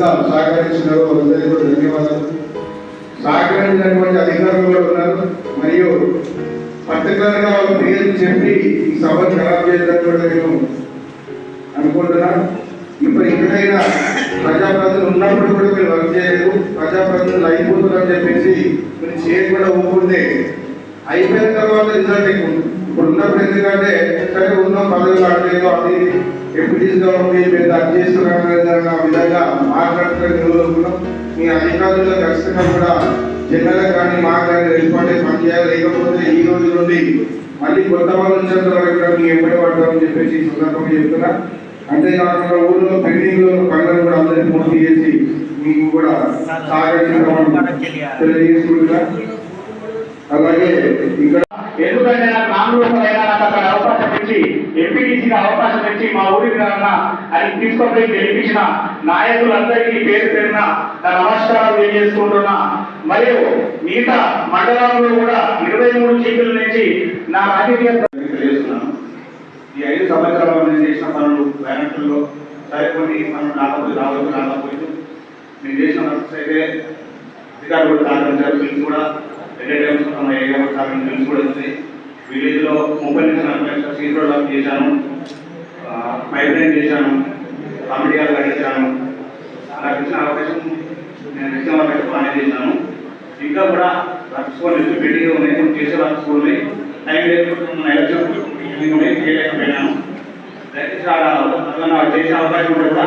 విధంగా సహకరించినారో వాళ్ళందరికీ కూడా ధన్యవాదాలు. సహకరించినటువంటి అధికారులు కూడా ఉన్నారు. మరియు పర్టికులర్గా వాళ్ళ పేరు చెప్పి ఈ సభను ఖరాబ్ చేయడం కూడా నేను అనుకుంటున్నాను ఇప్పుడు ఎక్కడైనా ప్రజాప్రతినిధులు ఉన్నప్పుడు కూడా మీరు వర్క్ చేయలేదు. ప్రజాప్రతినిధులు అయిపోతున్నారని చెప్పేసి మీరు చేయడం కూడా ఊరుకుంటే అయిపోయిన తర్వాత రిజల్ట్ ఎక్కువ ఇప్పుడు ఉన్నప్పుడు ఎందుకంటే సరే ఉన్న పదవులు అడలేదు అది ఎంపీటీస్గా ఉంది మీరు అది చేస్తున్నారు ఆ మాట్లాడుతున్నాం మీ అధికారులు ఖచ్చితంగా కూడా జనరల్ కానీ మా కానీ రెస్పాండ్ అయ్యి పనిచేయాలి. లేకపోతే ఈ రోజు నుండి మళ్ళీ కొత్త వాళ్ళు వచ్చేంత వరకు కూడా మీకు ఎంబడి పడతామని చెప్పేసి ఈ సందర్భంగా చెప్తున్నా. అంతేకాకుండా ఊళ్ళో పెండింగ్లో పనులను కూడా అందరినీ పూర్తి చేసి మీకు కూడా సహకరించడం తెలియజేసుకుంటున్నా అలాగే ఇక్కడ ఎందుకంటే నాకు నాలుగు రూపాయలైనా నాకు అక్కడ అవకాశం ఇచ్చి ఎంపీటీసీగా అవకాశం ఇచ్చి మా ఊరికి రాన్న అని తీసుకొని గెలిపించిన నాయకులందరికీ పేరు పేరున నా నమస్కారాలు తెలియజేసుకుంటున్నా. మరియు మిగతా మండలంలో కూడా ఇరవై మూడు చీకుల నుంచి నా రాజకీయ తెలియజేస్తున్నాను. ఈ ఐదు సంవత్సరాలు నేను చేసిన పనులు బ్యానెట్లో సరే కొన్ని పనులు రాకపోయి నేను చేసిన వర్క్స్ అయితే అధికారులు కూడా కూడా రెండే టైమ్స్ మన ఏరియా కూడా సహకరించిన బిల్స్ కూడా వచ్చినాయి విలేజ్లో ముప్పై నుంచి సీట్ రోడ్ వర్క్ చేశాను పైప్ చేశాను కామెడియాలు కట్టించాను నాకు ఇచ్చిన అవకాశం నేను ఇచ్చిన అవకాశం బాగానే చేశాను ఇంకా కూడా వర్క్స్ కూడా పెట్టి ఉన్నాయి చేసే వర్క్స్ టైం లేకపోతే ఎలక్షన్ చేయలేకపోయినాను దయచేసి ఆడ చేసే అవకాశం కూడా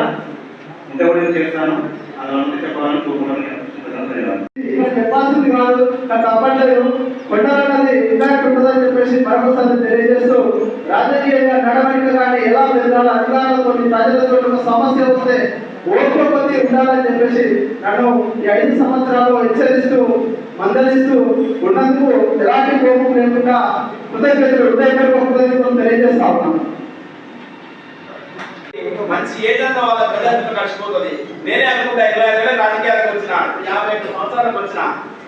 ఉంటే కూడా నేను చేస్తాను అదంతా చెప్పాలని కోరుకుంటున్నాను చెప్పాల్సింది కాదు నాకు అవ్వట్లేదు కొట్టాలన్నది ఇంపాక్ట్ ఉంటుందని చెప్పేసి మరొకసారి తెలియజేస్తూ రాజకీయంగా నడవడిక కానీ ఎలా వెళ్ళాలి అధికారులతో ప్రజలతో ఒక సమస్య వస్తే ఓట్లు కొద్ది ఉండాలని చెప్పేసి నన్ను ఈ ఐదు సంవత్సరాలు హెచ్చరిస్తూ మందలిస్తూ ఉన్నందుకు ఎలాంటి కోపం లేకుండా కృతజ్ఞతలు హృదయపూర్వక కృతజ్ఞతలు తెలియజేస్తా ఉన్నాను. మంచి ఏజ్ అంతా వాళ్ళ ప్రజలకు కలిసిపోతుంది నేనే అనుకుంటా ఇరవై ఐదు ఏళ్ళ రాజకీయాలకు వచ్చిన యాభై ఐదు సంవత్సరాలకు వచ్చిన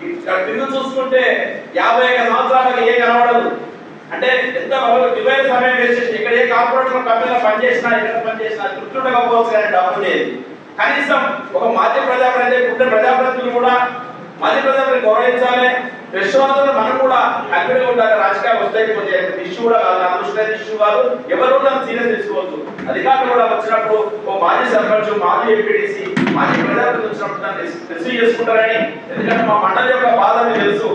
ఇక్కడ తిరిగి చూసుకుంటే యాభై ఐదు సంవత్సరాలకు ఏ కనబడదు. అంటే ఎంత విలువైన సమయం వేస్ట్ చేసి ఇక్కడ ఏ కార్పొరేషన్ కంపెనీలో పనిచేసినా ఎక్కడ పనిచేసినా తృప్తి ఉండకపోవచ్చు కానీ డబ్బు లేదు కనీసం ఒక మాజీ ప్రజాప్రతినిధి పుట్టిన ప్రజాప్రతినిధులు కూడా మాధ్య ప్రజాప్రతిని గౌరవించాలి. విశ్వాసంలో మనం కూడా అక్కడ ఉండాలి రాజకీయాలు వస్తాయి కూడా కాదు. నా దృష్టిలో ఇష్యూ కాదు ఎవరు నన్ను సీరియస్ తీసుకోవచ్చు అధికారులు కూడా వచ్చినప్పుడు ఓ మాజీ సర్పంచ్ మాజీ ఎంపీడీసీ మాజీ ప్రజాప్రతినిధి వచ్చినప్పుడు రిసీవ్ చేసుకుంటారని ఎందుకంటే మా మండలి యొక్క బాధ మీకు తెలుసు.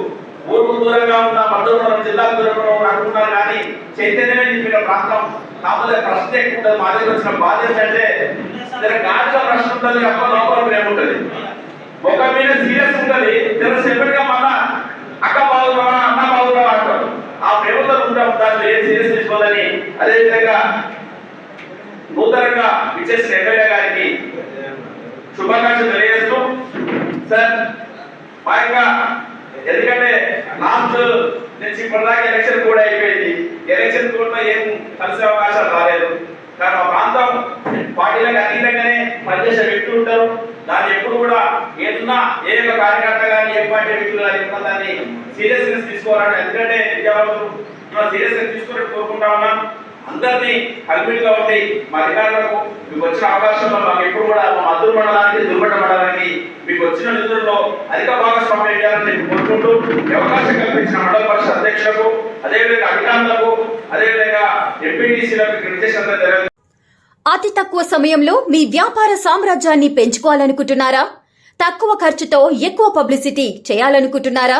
ఊరుకు దూరంగా ఉన్న మండలం జిల్లాకు దూరంగా ఉన్న అనుకున్నారు కానీ చైతన్యమే నింపిన ప్రాంతం. కాకపోతే ప్రశ్న ఎక్కువ ఉంటుంది. మా దగ్గర వచ్చిన బాధ ఏంటంటే గాడిలో ప్రశ్న ఉంటుంది అప్ప లోపల ప్రేమ ఉంటుంది. ఒక మీద సీరియస్ ఉంటుంది. జర సెపరేట్గా మళ్ళా అక్క బాగున్నావా ఉంటాం సీరియస్ తీసుకోవాలని అదే విధంగా నూతనంగా విచ్చేసిన ఎమ్మెల్యే గారికి శుభాకాంక్షలు తెలియజేస్తూ సార్ మా యొక్క ఎందుకంటే లాస్ట్ నుంచి ఇప్పటిదాకా ఎలక్షన్ కూడా అయిపోయింది. ఎలక్షన్ కూడా ఏం కలిసే అవకాశాలు రాలేదు. కానీ మా ప్రాంతం పార్టీలకు అతీతంగానే పనిచేసే వ్యక్తులు ఉంటారు. దాన్ని ఎప్పుడు కూడా ఏదన్నా ఏ యొక్క కార్యకర్త కానీ ఏ పార్టీ వ్యక్తులు కానీ దాన్ని సీరియస్నెస్ తీసుకోవాలని ఎందుకంటే విద్యార్థులు సీరియస్గా తీసుకుని కోరుకుంటా ఉన్నాం. అందరినీ కల్పిట్గా ఉండి మా అధికారులకు మీకు వచ్చిన అవకాశంలో మాకు ఎప్పుడు కూడా మా మద్దూరు మండలానికి దుర్గట మండలానికి మీకు వచ్చిన నిధుల్లో అధిక భాగస్వామ్యం చేయాలని నేను కోరుకుంటూ అవకాశం కల్పించిన మండల పరిషత్ అధ్యక్షులకు అదేవిధంగా అధికారులకు అదేవిధంగా ఎంపీటీసీలకు నిర్దేశం అతి తక్కువ సమయంలో మీ వ్యాపార సామ్రాజ్యాన్ని పెంచుకోవాలనుకుంటున్నారా? తక్కువ ఖర్చుతో ఎక్కువ పబ్లిసిటీ చేయాలనుకుంటున్నారా?